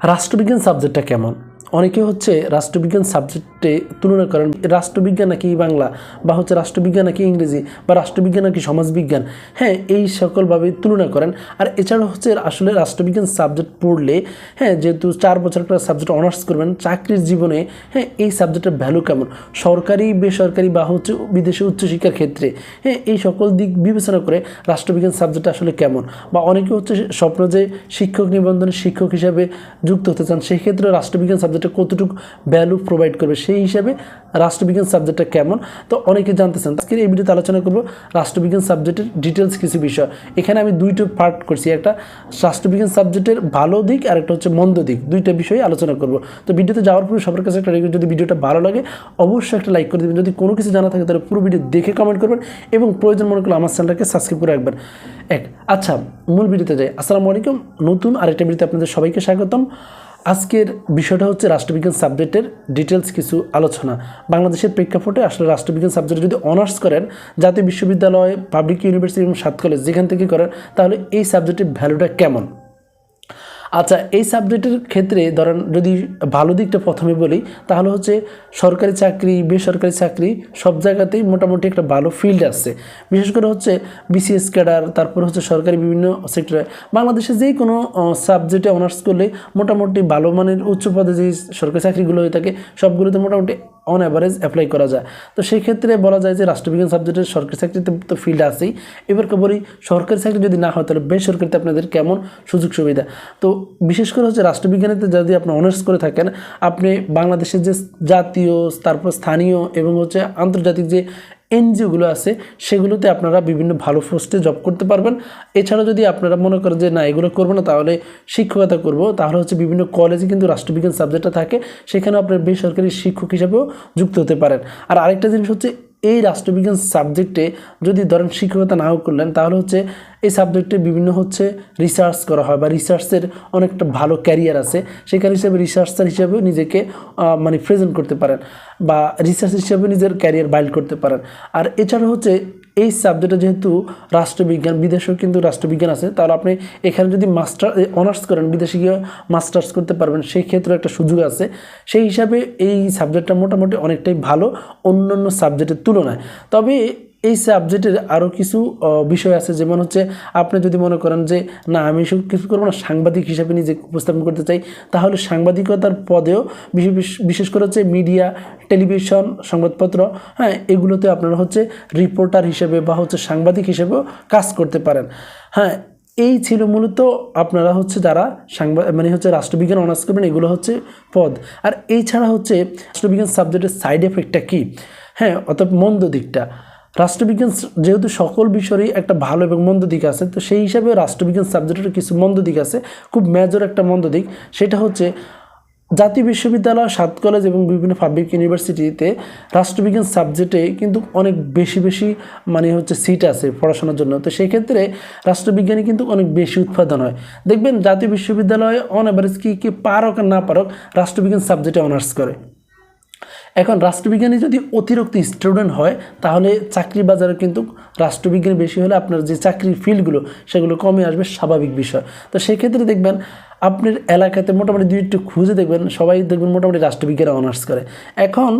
রাষ্ট্রবিজ্ঞান সাবজেক্টটা কেমন? অনেকে হচ্ছে রাষ্ট্রবিজ্ঞান সাবজেক্টে তুলনা করেন, রাষ্ট্রবিজ্ঞান নাকি বাংলা, বা হচ্ছে রাষ্ট্রবিজ্ঞান নাকি ইংরেজি, বা রাষ্ট্রবিজ্ঞান নাকি সমাজবিজ্ঞান হ্যাঁ এই সকলভাবে তুলনা করেন। আর এছাড়া হচ্ছে আসলে রাষ্ট্রবিজ্ঞান সাবজেক্ট পড়লে হ্যাঁ যেহেতু চার বছর একটা সাবজেক্ট অনার্স করবেন, চাকরির জীবনে হ্যাঁ এই সাবজেক্টের ভ্যালু কেমন? সরকারি, বেসরকারি, বা হচ্ছে বিদেশে উচ্চশিক্ষার ক্ষেত্রে হ্যাঁ এই সকল দিক বিবেচনা করে রাষ্ট্রবিজ্ঞান সাবজেক্ট আসলে কেমন? বা অনেকে হচ্ছে স্বপ্ন যে শিক্ষক নিবন্ধনে শিক্ষক হিসাবে যুক্ত হতে চান সেই ক্ষেত্রে রাষ্ট্রবিজ্ঞান সাবজেক্টে কতটুকু ভ্যালু প্রোভাইড করবে, সেই হিসাবে রাষ্ট্রবিজ্ঞান সাবজেক্টটা কেমন? তো অনেকে জানতে চান আজকের এই ভিডিওতে আলোচনা করব রাষ্ট্রবিজ্ঞান সাবজেক্টের ডিটেলস কিছু বিষয়। এখানে আমি দুইটা পার্ট করছি। একটা রাষ্ট্রবিজ্ঞান সাবজেক্টের ভালো দিক, আর একটা হচ্ছে মন্দ দিক। দুইটা বিষয়ে আলোচনা করব। তো ভিডিওতে যাওয়ার পরে সবার কাছে একটা যদি ভিডিওটা ভালো লাগে, অবশ্যই একটা লাইক করে দেবেন। যদি কোনো কিছু জানা থাকে, তাহলে পুরো ভিডিও দেখে কমেন্ট করবেন এবং প্রয়োজন মনে করলে আমার চ্যানেলটাকে সাবস্ক্রাইব করে রাখবেন। এক আচ্ছা মূল ভিডিওতে যাই। আসসালামু আলাইকুম। নতুন আরেকটা ভিডিওতে আপনাদের সবাইকে স্বাগতম। আজকের বিষয়টা হচ্ছে রাষ্ট্রবিজ্ঞান সাবজেক্টের ডিটেলস কিছু আলোচনা। বাংলাদেশের প্রেক্ষাপটে আসলে রাষ্ট্রবিজ্ঞান সাবজেক্টে যদি অনার্স করেন, জাতীয় বিশ্ববিদ্যালয়, পাবলিক ইউনিভার্সিটি এবং সাত কলেজ যেখান থেকে করেন, তাহলে এই সাবজেক্টের ভ্যালুটা কেমন? আচ্ছা এই সাবজেক্টের ক্ষেত্রে ধরেন যদি ভালো দিকটা প্রথমে বলি, তাহলে হচ্ছে সরকারি চাকরি, বেসরকারি চাকরি, সব জায়গাতেই মোটামুটি একটা ভালো ফিল্ড আছে। বিশেষ করে হচ্ছে বিসিএস ক্যাডার তারপর হচ্ছে সরকারি বিভিন্ন সেক্টরে বাংলাদেশে যেই কোনো সাবজেক্টে অনার্স করলে মোটামুটি ভালো মানের উচ্চ পদে যেই সরকারি চাকরিগুলো হয়ে থাকে, সবগুলোতে মোটামুটি অন অ্যাভারেজ অ্যাপ্লাই করা যায়। তো সেই ক্ষেত্রে বলা যায় যে রাষ্ট্রবিজ্ঞান সাবজেক্টের সরকারি চাকরিতে তো ফিল্ড আছেই। এবার বলি সরকারি চাকরি যদি না হয়, তাহলে বেসরকারিতে আপনাদের কেমন সুযোগ সুবিধা? তো বিশেষ করে হচ্ছে রাষ্ট্রবিজ্ঞানেতে যদি আপনি অনার্স করে থাকেন, আপনি বাংলাদেশের যে জাতীয়, তারপর স্থানীয় এবং হচ্ছে আন্তর্জাতিক যে এনজিওগুলো আছে, সেগুলোতে আপনারা বিভিন্ন ভালো পোস্টে জব করতে পারবেন। এছাড়া যদি আপনারা মনে করেন যে, না, এগুলো করব না, তাহলে শিক্ষকতা করব, তাহলে হচ্ছে বিভিন্ন কলেজে কিন্তু রাষ্ট্রবিজ্ঞান সাবজেক্টটা থাকে। সেখানে আপনার বেসরকারি শিক্ষক হিসাবেও যুক্ত হতে পারেন। আর আরেকটা জিনিস হচ্ছে, এই রাষ্ট্রবিজ্ঞান সাবজেক্টে যদি ধরেন শিক্ষকতা নাও করলেন, তাহলে হচ্ছে এই সাবজেক্টে বিভিন্ন হচ্ছে রিসার্চ করা হয় বা রিসার্চের অনেকটা ভালো ক্যারিয়ার আছে। সেখানে হিসেবে রিসার্চার হিসেবেও নিজেকে মানে প্রেজেন্ট করতে পারেন বা রিসার্চ হিসেবে নিজের ক্যারিয়ার বাইল্ড করতে পারেন। আর এছাড়া হচ্ছে এই সাবজেক্টে যেহেতু রাষ্ট্রবিজ্ঞান, বিদেশেও কিন্তু রাষ্ট্রবিজ্ঞান আছে, তাহলে আপনি এখানে যদি মাস্টার অনার্স করেন, বিদেশে গিয়ে মাস্টার্স করতে পারবেন, সেই ক্ষেত্রে একটা সুযোগ আছে। সেই হিসাবে এই সাবজেক্টটা মোটামুটি অনেকটাই ভালো অন্যান্য সাবজেক্টের তুলনায়। তবে এই সাবজেক্টের আরও কিছু বিষয় আছে। যেমন হচ্ছে, আপনি যদি মনে করেন যে, না, আমি এসব কিছু করব না, সাংবাদিক হিসাবে নিজে উপস্থাপন করতে চাই, তাহলে সাংবাদিকতার পদেও বিশেষ- করে হচ্ছে মিডিয়া, টেলিভিশন, সংবাদপত্র হ্যাঁ এগুলোতে আপনারা হচ্ছে রিপোর্টার হিসেবে বা হচ্ছে সাংবাদিক হিসেবেও কাজ করতে পারেন। হ্যাঁ এই ছিল মূলত আপনারা হচ্ছে যারা সাংবাদ মানে হচ্ছে রাষ্ট্রবিজ্ঞান, অনার্স করবেন, এগুলো হচ্ছে পদ। আর এই ছাড়া হচ্ছে, রাষ্ট্রবিজ্ঞান সাবজেক্টের সাইড এফেক্টটা কী? হ্যাঁ অর্থাৎ মন্দ দিকটা। রাষ্ট্রবিজ্ঞান যেহেতু সকল বিষয়েই একটা ভালো এবং মন্দ দিক আছে, তো সেই হিসাবে রাষ্ট্রবিজ্ঞান সাবজেক্টের কিছু মন্দ দিক আছে, খুব মেজর একটা মন্দ দিক। সেটা হচ্ছে, জাতীয় বিশ্ববিদ্যালয়, সাত কলেজ এবং বিভিন্ন পাবলিক ইউনিভার্সিটিতে রাষ্ট্রবিজ্ঞান সাবজেক্টে কিন্তু অনেক বেশি বেশি মানে হচ্ছে সিট আছে পড়াশোনার জন্য। তো সেই ক্ষেত্রে রাষ্ট্রবিজ্ঞানে কিন্তু অনেক বেশি উৎপাদন হয়। দেখবেন জাতীয় বিশ্ববিদ্যালয়ে অন অ্যাভারেজ কী কি পারক আর না পারক, রাষ্ট্রবিজ্ঞান সাবজেক্টে অনার্স করে। এখন রাষ্ট্রবিজ্ঞানী যদি অতিরিক্ত স্টুডেন্ট হয়, তাহলে চাকরি বাজারে কিন্তু রাষ্ট্রবিজ্ঞানী বেশি হলে আপনার যে চাকরির ফিল্ডগুলো, সেগুলো কমে আসবে, স্বাভাবিক বিষয়। তো সেক্ষেত্রে দেখবেন, আপনার এলাকাতে মোটামুটি দুই একটু খুঁজে দেখবেন, সবাই দেখবেন মোটামুটি রাষ্ট্রবিজ্ঞানে অনার্স করে। এখন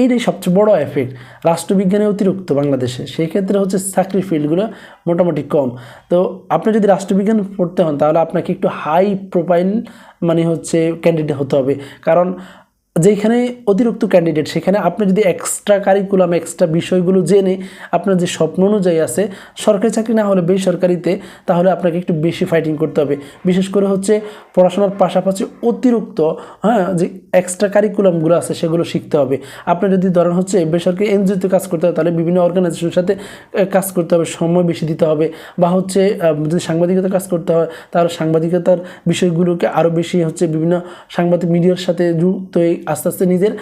এইটাই সবচেয়ে বড় এফেক্ট রাষ্ট্রবিজ্ঞানে অতিরিক্ত বাংলাদেশে। সেই ক্ষেত্রে হচ্ছে চাকরির ফিল্ডগুলো মোটামুটি কম। তো আপনি যদি রাষ্ট্রবিজ্ঞান পড়তে হন, তাহলে আপনাকে একটু হাই প্রোফাইল মানে হচ্ছে ক্যান্ডিডেট হতে হবে। কারণ যেখানে অতিরিক্ত ক্যান্ডিডেট সেখানে আপনি যদি এক্সট্রা কারিকুলাম এক্সট্রা বিষয়গুলো জেনে আপনার যে স্বপ্ন অনুযায়ী আছে, সরকারি চাকরি না হলে বেসরকারিতে তাহলে আপনাকে একটু বেশি ফাইটিং করতে হবে। বিশেষ করে হচ্ছে পড়াশোনার পাশাপাশি অতিরিক্ত হ্যাঁ যে এক্সট্রা কারিকুলামগুলো আছে সেগুলো শিখতে হবে। আপনি যদি ধরেন হচ্ছে বেসরকারি এনজিওতে কাজ করতে হবে তাহলে বিভিন্ন অর্গানাইজেশনের সাথে কাজ করতে হবে, সময় বেশি দিতে হবে। বা হচ্ছে যদি সাংবাদিকতা কাজ করতে হয়, তাহলে সাংবাদিকতার বিষয়গুলোকে আরও বেশি হচ্ছে বিভিন্ন সাংবাদিক মিডিয়ার সাথে যুক্ত আস্তে আস্তে নিজের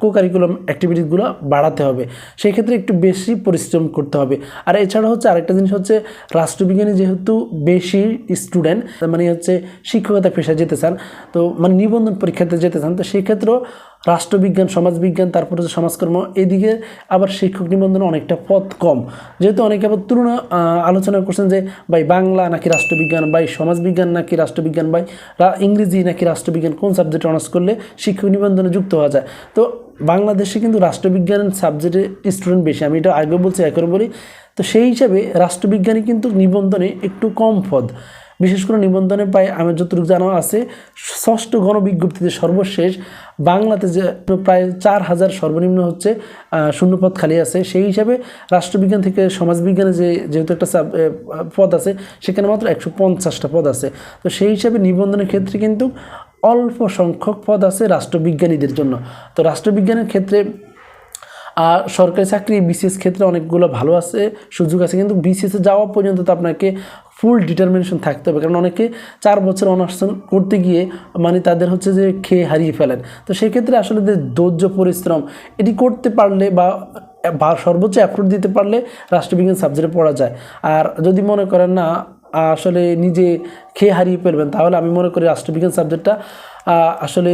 কো কারিকুলাম অ্যাক্টিভিটিসগুলো বাড়াতে হবে। সেই ক্ষেত্রে একটু বেশি পরিশ্রম করতে হবে। আর এছাড়া হচ্ছে আরেকটা জিনিস হচ্ছে, রাষ্ট্রবিজ্ঞানী যেহেতু বেশি স্টুডেন্ট মানে হচ্ছে শিক্ষকতা পেশায় যেতে চান, তো মানে নিবন্ধন পরীক্ষাতে যেতে চান, তো সেই ক্ষেত্রেও রাষ্ট্রবিজ্ঞান, সমাজবিজ্ঞান, তারপরে হচ্ছে সমাজকর্ম, এদিকে আবার শিক্ষক নিবন্ধনে অনেকটা পথ কম। যেহেতু অনেকে আবার তুলনা আলোচনা করছেন যে, ভাই বাংলা নাকি রাষ্ট্রবিজ্ঞান, ভাই সমাজবিজ্ঞান নাকি রাষ্ট্রবিজ্ঞান রা- ইংরেজি নাকি রাষ্ট্রবিজ্ঞান, কোন সাবজেক্টে অনার্স করলে শিক্ষক নিবন্ধনে যুক্ত হওয়া যায়? তো বাংলাদেশে কিন্তু রাষ্ট্রবিজ্ঞান সাবজেক্টে স্টুডেন্ট বেশি, আমি এটা আগে বলছি এখন বলি। তো সেই হিসাবে রাষ্ট্রবিজ্ঞানী কিন্তু নিবন্ধনে একটু কম পদ। বিশেষ করে নিবন্ধনে প্রায় আমার যতটুকু জানা আছে, ষষ্ঠ গণবিজ্ঞপ্তিতে সর্বশেষ বাংলাতে যে প্রায় চার হাজার সর্বনিম্ন হচ্ছে শূন্যপদ খালি আছে, সেই হিসাবে রাষ্ট্রবিজ্ঞান থেকে সমাজবিজ্ঞানে যে যেহেতু একটা পদ আছে, সেখানে মাত্র একশো পঞ্চাশটা পদ আছে। তো সেই হিসাবে নিবন্ধনের ক্ষেত্রে কিন্তু অল্প সংখ্যক পদ আছে রাষ্ট্রবিজ্ঞানীদের জন্য। তো রাষ্ট্রবিজ্ঞানের ক্ষেত্রে আর সরকারি চাকরি, বিসিএস ক্ষেত্রে অনেকগুলো ভালো আছে, সুযোগ আছে, কিন্তু বিসিএসে যাওয়া পর্যন্ত তো আপনাকে ফুল ডিটারমিনেশন থাকতে হবে। কারণ অনেকে চার বছর অনার্স করতে গিয়ে মানে তাদের হচ্ছে যে খেয়ে হারিয়ে ফেলেন। তো সেক্ষেত্রে আসলে যে ধৈর্য, পরিশ্রম, এটি করতে পারলে বা বা সর্বোচ্চ অ্যাফোর্ড দিতে পারলে রাষ্ট্রবিজ্ঞান সাবজেক্টে পড়া যায়। আর যদি মনে করেন না, আসলে নিজে খেয়ে হারিয়ে ফেলবেন, তাহলে আমি মনে করি রাষ্ট্রবিজ্ঞান সাবজেক্টটা আসলে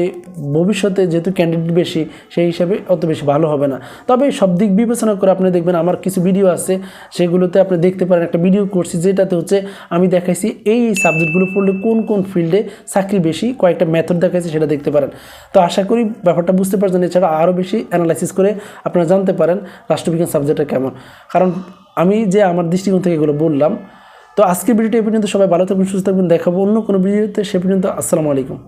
ভবিষ্যতে যেহেতু ক্যান্ডিডেট বেশি, সেই হিসাবে অত বেশি ভালো হবে না। তবে সব দিক বিবেচনা করে আপনি দেখবেন, আমার কিছু ভিডিও আছে, সেগুলোতে আপনি দেখতে পারেন, একটা ভিডিও করছি যেটাতে হচ্ছে আমি দেখাইছি এই সাবজেক্টগুলো পড়লে কোন কোন ফিল্ডে চাকরি বেশি, কয়েকটা মেথড দেখাইছি, সেটা দেখতে পারেন। তো আশা করি ব্যাপারটা বুঝতে পারছেন, এছাড়া আরও বেশি অ্যানালাইসিস করে আপনারা জানতে পারেন রাষ্ট্রবিজ্ঞান সাবজেক্টটা কেমন। কারণ আমি যে আমার দৃষ্টিকোণ থেকে এগুলো বললাম, তো আজকের ভিডিওটি এ পর্যন্ত সবাই ভালো থাকবেন, সুস্থ থাকবেন, দেখাবো অন্য কোনো ভিডিওতে সে পর্যন্ত আসসালামু আলাইকুম।